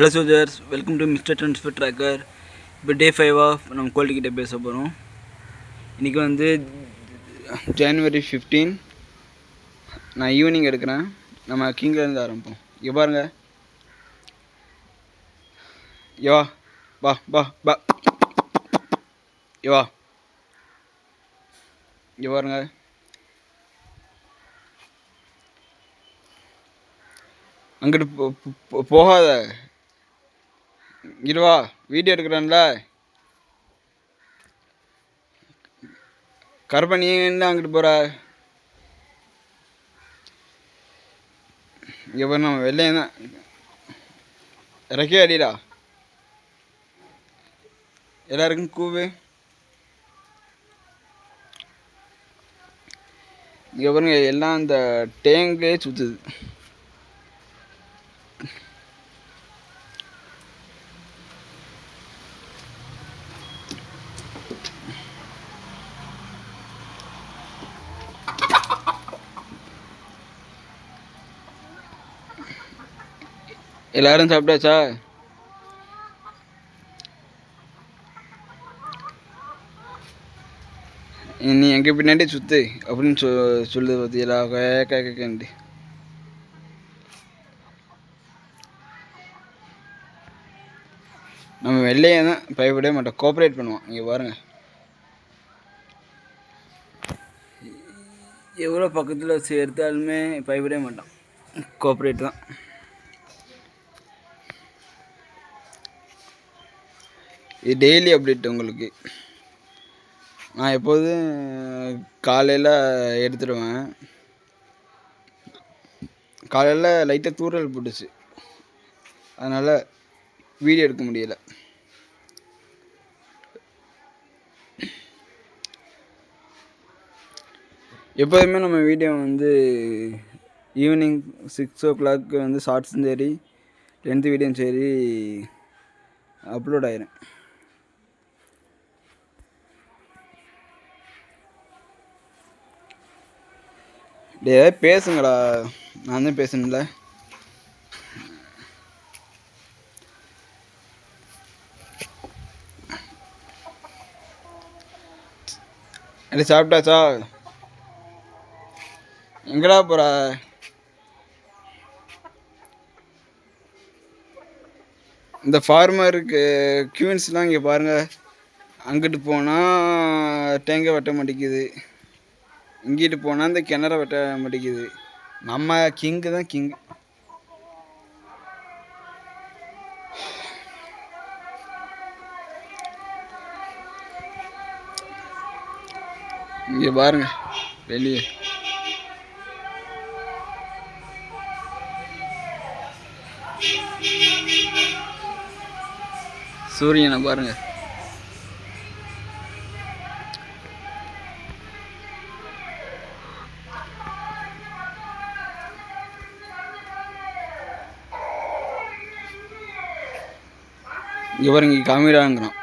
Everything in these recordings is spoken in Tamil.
Hello சோஜர்ஸ் welcome to mister transfer tracker இப்போ டே ஃபைவ் ஆஃப் நம்ம குவாலிட்டி கிட்டே பேச போகிறோம் இன்றைக்கி வந்து ஜனவரி ஃபிஃப்டீன் நான் ஈவினிங் எடுக்கிறேன். நம்ம கிங்லேருந்து ஆரம்பிப்போம். இங்கே பாருங்க. யோ வா பா பா யோ இங்கே பாருங்க. அங்கிட்டு போ- போகாத. இருவா வீடியோ எடுக்கிறேன்ல. கருப்ப நீ என்ன அங்கிட்டு போகிற இங்கே நம்ம வெள்ளையும் தான். இறக்கே அடிடா எல்லாருக்கும் கூவு. இங்கே பாருங்க எல்லாம் அந்த டேங்கே சுற்றுது எல்லாரும் சாப்பிட்டாச்சா? நீ எங்கே பின்னாடி சுத்து அப்படின்னு சொ சொல்லுது பார்த்தீங்களா கேட்க கேட்கண்டு நம்ம வெள்ளையே தான் பயப்படவே மாட்டோம் கோஆப்ரேட் பண்ணுவோம் இங்கே பாருங்க. எவ்வளோ பக்கத்தில் சேர்த்தாலுமே பயப்படவே மாட்டோம் கோஆப்ரேட் தான். இது டெய்லி அப்டேட் உங்களுக்கு. நான் எப்போதும் காலையில் எடுத்துடுவேன் காலையில் லைட்டாக தூறல் போட்டுச்சு. அதனால் வீடியோ எடுக்க முடியல. எப்போதுமே நம்ம வீடியோ வந்து ஈவினிங் சிக்ஸ் ஓ கிளாக்கு வந்து ஷார்ட்ஸும் சரி டென்த்து வீடியோவும் சரி அப்லோட் ஆயிரும். டே பேசுங்கடா. நான் தான் பேசணும்ல. அடி சாப்பிட்டாச்சா? எங்கடா போற? இந்த ஃபார்மருக்கு கியூன்ஸ்லாம் இங்கே பாருங்கள் அங்கிட்டு போனால் தேங்காய் வெட்ட மாட்டேங்குது இங்கிட்டு போனால் இந்த கிணற வெட்ட மாட்டேங்குது. நம்ம கிங்கு தான் கிங் இங்கே பாருங்க வெளியே. சூரியனை பாருங்கள் இங்கே பாருங்க இங்கே காமிடாங்கிறான்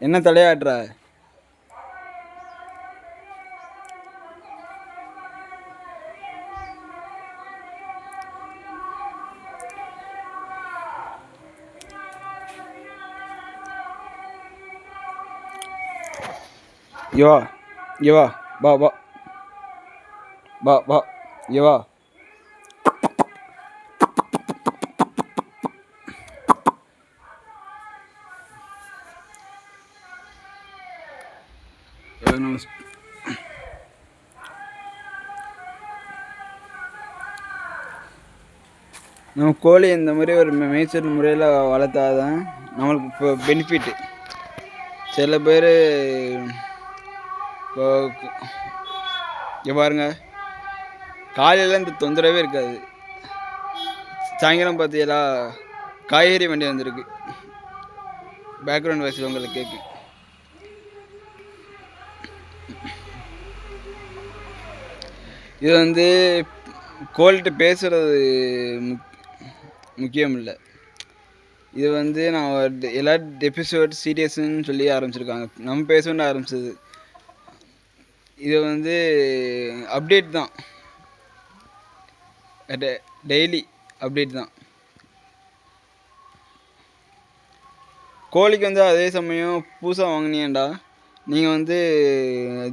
என்ன தலையாடுற? யோ வா வா வா வா. வா வா. இங்கே நம்ம கோழி இந்த மாதிரி ஒரு மேய்ச்சல் முறையில் வளர்த்தாதான் நம்மளுக்கு இப்போ பெனிஃபிட்டு சில பேர் இப்போ பாருங்க. காலையில் இந்த தொந்தரவே இருக்காது. சாயங்காலம் பார்த்தீங்களா? காய்கறி வண்டி வந்திருக்கு. பேக்ரவுண்ட் வாய்ஸ் உங்களுக்கு கேட்கும் இது வந்து கோல்ட்டு பேசுகிறது முக் முக்கியம் இல்லை இது வந்து நான் எல்லா எபிசோட் சீரியஸ்ன்னு சொல்லி ஆரம்பிச்சிருக்காங்க. நம்ம பேசணும்னு ஆரம்பிச்சது. இது வந்து அப்டேட் தான். டெய்லி அப்டேட் தான். கோழிக்கு வந்து அதே சமயம் புதுசாக வாங்கினேன்டா நீங்கள் வந்து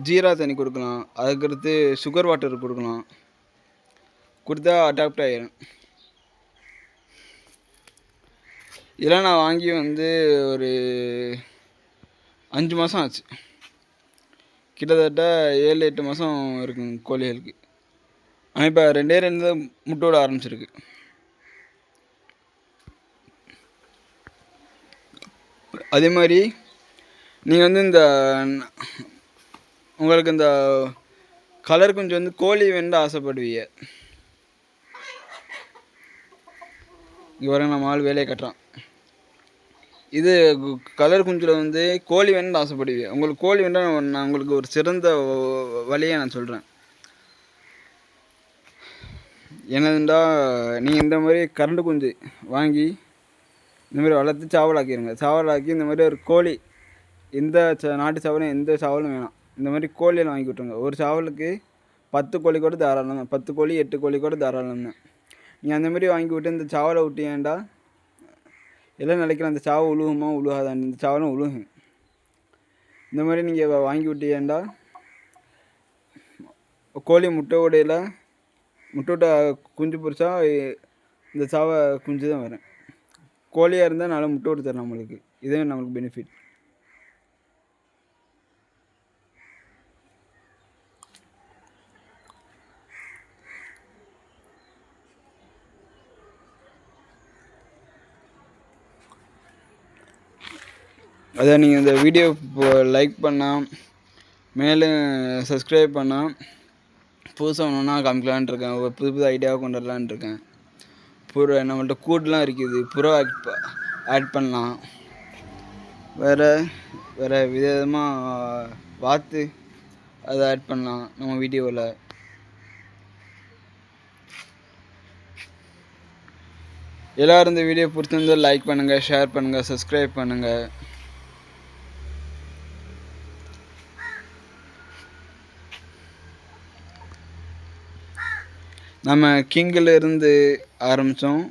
ஜீரா தண்ணி கொடுக்கலாம். அதுக்கடுத்து சுகர் வாட்டர் கொடுக்கலாம். கொடுத்தா அடாப்ட் ஆகிடும் இதெல்லாம் நான் வாங்கி வந்து ஒரு அஞ்சு மாதம் ஆச்சு. கிட்டத்தட்ட ஏழு எட்டு மாதம் இருக்குங்க கோழிகளுக்கு. ஆனால் இப்போ ரெண்டே ரெண்டு முட்டை விட ஆரம்பிச்சிருக்கு. அதே மாதிரி நீங்கள் வந்து இந்த உங்களுக்கு இந்த கலர் கொஞ்சம் வந்து கோழி வேண்டு ஆசைப்படுவீங்க. இங்கே வர நம்ம ஆள் வேலையை கட்டுறான். இது கலர் குஞ்சில் வந்து கோழி வேணும்னு ஆசைப்படுவீங்க. உங்களுக்கு கோழி வேண்டாம் நான் உங்களுக்கு ஒரு சிறந்த வழியை நான் சொல்கிறேன் என்னதுண்டா நீங்கள் இந்த மாதிரி கரண்டு குஞ்சு வாங்கி இந்த மாதிரி வளர்த்து சாவலாக்கிடுங்க சாவலாக்கி இந்த மாதிரி ஒரு கோழி எந்த நாட்டு சாவலும் எந்த சாவலும் வேணாம். இந்த மாதிரி கோழியில் வாங்கி விட்ருங்க ஒரு சாவலுக்கு பத்து கோழி கூட தாராளம் தான் பத்து கோழி எட்டு கோழி கூட தாராளம் தான் நீங்கள் அந்த மாதிரி வாங்கி விட்டு இந்த சாவலை விட்டீங்கண்டா எல்லாம் நினைக்கிறேன் அந்த சாவை உழுகுமா உழுகாதான் இந்த சாவலும் உழுகும். இந்த மாதிரி நீங்கள் வாங்கி விட்டீங்கண்டா கோழி முட்டை உடையில் முட்டை விட்ட குஞ்சு பொறிச்சா இந்த சாவை குஞ்சு தான் வரும். கோழியாக இருந்தால் நல்லா முட்டை விட்டு தரேன் நம்மளுக்கு. இதுவே நம்மளுக்கு பெனிஃபிட் அதை நீங்கள் இந்த வீடியோ லைக் பண்ணால் மேலும் சப்ஸ்கிரைப் பண்ணால் புதுசாக ஒன்று காமிக்கலான் இருக்கேன். புது புது ஐடியாவை கொண்டு வரலான் இருக்கேன். புற நம்மள்ட்ட கூடலாம் இருக்குது. புறா ஆட் ஆட் பண்ணலாம். வேறு வேறு விதமாக பார்த்து அதை ஆட் பண்ணலாம் நம்ம வீடியோவில் எல்லோரும் இந்த வீடியோ பிடிச்சிருந்தால் லைக் பண்ணுங்கள் ஷேர் பண்ணுங்கள் சப்ஸ்கிரைப் பண்ணுங்கள் நம்ம கிங்கிலேருந்து ஆரம்பித்தோம்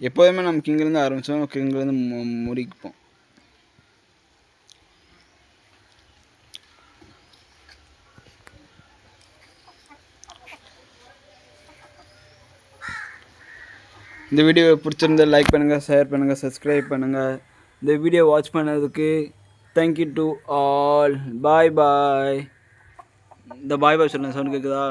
எப்போதுமே நம்ம கிங்கிலேருந்து ஆரம்பித்தோம் கிங்கிலேருந்து மு முடிப்போம் இந்த வீடியோ பிடிச்சிருந்தால் லைக் பண்ணுங்கள் ஷேர் பண்ணுங்கள் சப்ஸ்கிரைப் பண்ணுங்கள் இந்த வீடியோ வாட்ச் பண்ணதுக்கு thank you to all bye bye இந்த பாய் பாய் சொல்லுங்கள் சவுண்ட் கேட்குதா